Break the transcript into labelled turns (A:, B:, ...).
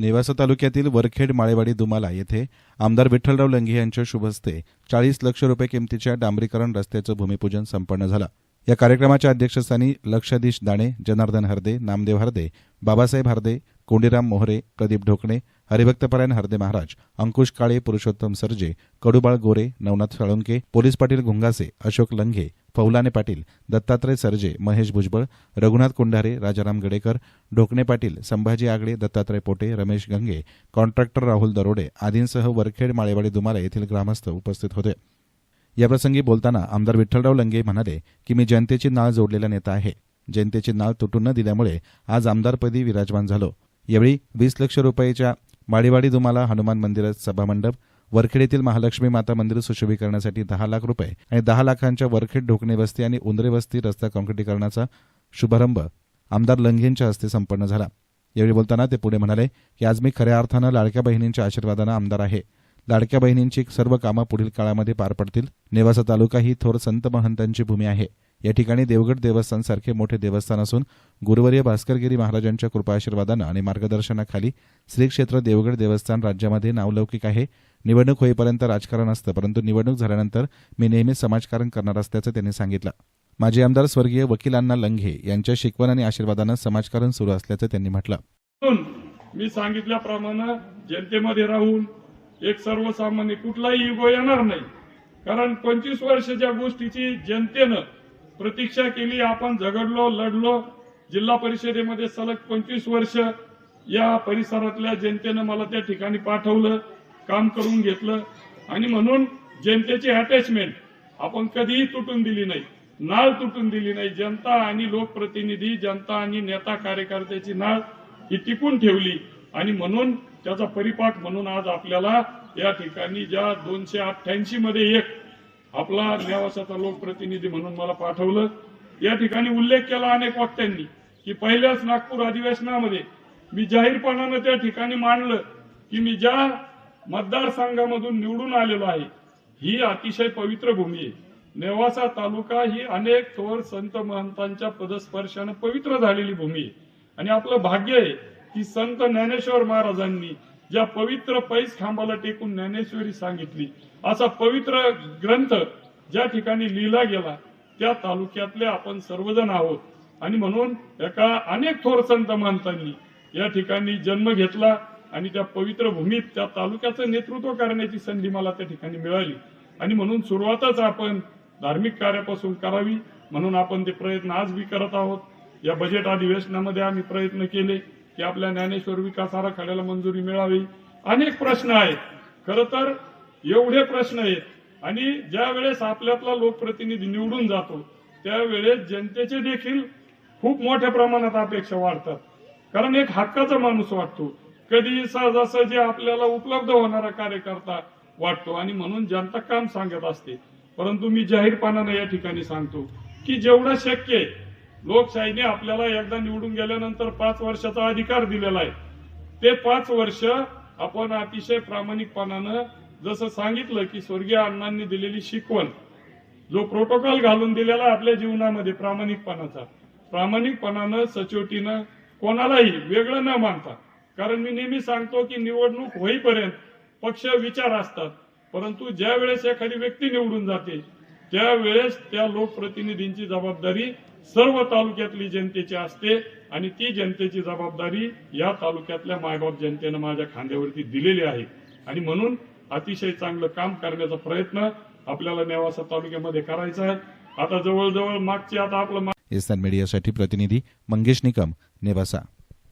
A: नेवासा तालुक्यातील वरखेड माळेवाडी दुमाला येथे आमदार विठ्ठलराव लंघे यांच्या शुभस्ते चाळीस लक्ष रुपये किमतीच्या डांबरीकरण रस्त्याचं भूमिपूजन संपन्न झालं. या कार्यक्रमाच्या अध्यक्षस्थानी लक्षाधीश दाणे जनार्दन हरदे नामदेव हरदे बाबासाहेब हरदे कोंडीराम मोहरे प्रदीप ढोकणे हरिभक्तपरायण हरदे महाराज अंकुश काळे पुरुषोत्तम सरजे कडुबाळ गोरे नवनाथ साळुंके पोलीस पाटील घुंगासे अशोक लंघे फौलाने पाटील दत्तात्रय सरजे महेश भुजबळ रघुनाथ कोंढारे राजाराम गडेकर ढोकणे पाटील संभाजी आगळे दत्तात्रय पोटे रमेश गंगे कॉन्ट्रॅक्टर राहुल दरोडे आदींसह वरखेड माळेवाडी दुमाला येथील ग्रामस्थ उपस्थित होते. याप्रसंगी बोलताना आमदार विठ्ठलराव लंगे म्हणाले की मी जनतेची नाळ जोडलेला नेता आहे. जनतेची नाळ तुटून न दिल्यामुळे आज आमदारपदी विराजमान झालो. यावेळी वीस लक्ष रुपयाच्या माळीवाडी दुमाला हनुमान मंदिरात सभामंडप वरखेडीतील महालक्ष्मी माता मंदिर सुशोभीकरणासाठी दहा लाख रुपये आणि दहा लाखांच्या वरखेड ढोकणे वस्ती आणि उंदरे वस्ती रस्ता काँक्रिटीकरणाचा शुभारंभ आमदार लंघेंच्या हस्ते संपन्न झाला. यावेळी बोलताना ते पुढे म्हणाले की आज मी खऱ्या अर्थानं लाडक्या बहिणींच्या आशीर्वादानं आमदार आहे. लाडक्या बहिणींची सर्व कामं पुढील काळामध्ये पार पडतील. नेवासा तालुका ही थोर संत महंतांची भूमी आहे. या ठिकाणी देवगड देवस्थानसारखे मोठे देवस्थान असून गुरुवर्य भास्करगिरी महाराजांच्या कृपाशीर्वादानं आणि मार्गदर्शनाखाली श्री क्षेत्र देवगड देवस्थान राज्यामध्ये नावलौकिक आहे. निवडणूक होईपर्यंत राजकारण असतं परंतु निवडणूक झाल्यानंतर मी नेहमी समाजकारण करणार असल्याचं त्यांनी सांगितलं. माजी आमदार स्वर्गीय वकिलांना लंघे यांच्या शिकवण आणि आशीर्वादानं समाजकारण सुरू असल्याचं त्यांनी म्हटलं.
B: मी सांगितल्याप्रमाणे जनतेमध्ये राहून एक सर्वसामान्य कुठलाही युगो येणार नाही. कारण पंचवीस वर्षाच्या गोष्टीची जनतेनं प्रतीक्षा केली आपण झगडलो लढलो. जिल्हा परिषदेमध्ये सलग पंचवीस वर्ष या परिसरातल्या जनतेनं मला त्या ठिकाणी पाठवलं काम करून घेतलं. आणि म्हणून जनतेची अटॅचमेंट आपण कधीही तुटून दिली नाही. नाळ तुटून दिली नाही. जनता आणि लोकप्रतिनिधी जनता आणि नेता कार्यकर्त्याची नाळ ही टिकून ठेवली. आणि म्हणून त्याचा परिपाक म्हणून आज आपल्याला या ठिकाणी ज्या दोनशे अठ्ठ्याऐंशी मध्ये एक आपला नेवासाचा लोकप्रतिनिधी म्हणून मला पाठवलं. या ठिकाणी उल्लेख केला अनेक वक्त्यांनी की पहिल्याच नागपूर अधिवेशनामध्ये मी जाहीरपणानं त्या ठिकाणी मांडलं की मी ज्या मतदारसंघामधून निवडून आलेलो आहे ही अतिशय पवित्र भूमी आहे. नेवासा तालुका ही अनेक थोर संत महंतांच्या पदस्पर्शानं पवित्र झालेली भूमी आहे. आणि आपलं भाग्य आहे की संत ज्ञानेश्वर महाराजांनी ज्या पवित्र पैस खांबाला टेकून ज्ञानेश्वरी सांगितली. असा पवित्र ग्रंथ ज्या ठिकाणी लिहिला गेला त्या तालुक्यातले आपण सर्वजण आहोत. आणि म्हणून एका अनेक थोर संत महंतांनी या ठिकाणी जन्म घेतला आणि त्या पवित्र भूमीत त्या तालुक्याचं नेतृत्व करण्याची संधी मला त्या ठिकाणी मिळाली. आणि म्हणून सुरुवातच आपण धार्मिक कार्यापासून करावी म्हणून आपण ते प्रयत्न आज बी करत आहोत. या बजेट अधिवेशनामध्ये आम्ही प्रयत्न केले. की आपल्या ज्ञानेश्वर विकास आराखड्याला मंजुरी मिळावी. अनेक प्रश्न आहेत. खर तर एवढे प्रश्न आहेत. आणि ज्या वेळेस आपल्यातला लोकप्रतिनिधी निवडून जातो त्यावेळेस जनतेचे देखील खूप मोठ्या प्रमाणात अपेक्षा वाढतात. कारण एक हक्काचा माणूस वाटतो. कधी सहजासहजी आपल्याला उपलब्ध होणारा कार्यकर्ता वाटतो आणि म्हणून जनता काम सांगत असते. परंतु मी जाहीरपणाने या ठिकाणी सांगतो की जेवढं शक्य आहे लोकशाहीने आपल्याला एकदा निवडून गेल्यानंतर पाच वर्षाचा अधिकार दिलेला आहे. ते पाच वर्ष आपण अतिशय प्रामाणिकपणानं जसं सांगितलं की स्वर्गीय अण्णांनी दिलेली शिकवण जो प्रोटोकॉल घालून दिलेला आपल्या जीवनामध्ये प्रामाणिकपणाचा. प्रामाणिकपणानं सचोटीनं कोणालाही वेगळं न मानता कारण मी नेहमी सांगतो की निवडणूक होईपर्यंत पक्ष विचार असतात परंतु ज्या वेळेस एखादी व्यक्ती निवडून जाते त्यावेळेस त्या लोकप्रतिनिधींची जबाबदारी सर्व तालुक्यातली जनतेची असते आणि ती जनतेची जबाबदारी या तालुक्यातल्या मायबाप जनतेनं माझ्या खांद्यावरती दिलेली आहे. आणि म्हणून अतिशय चांगलं काम करण्याचा प्रयत्न आपल्याला नेवासा तालुक्यामध्ये करायचा आहे. आता जवळजवळ मागची आता आपलं
A: इस्तान मीडियासाठी प्रतिनिधी मंगेश निकम नेवासा.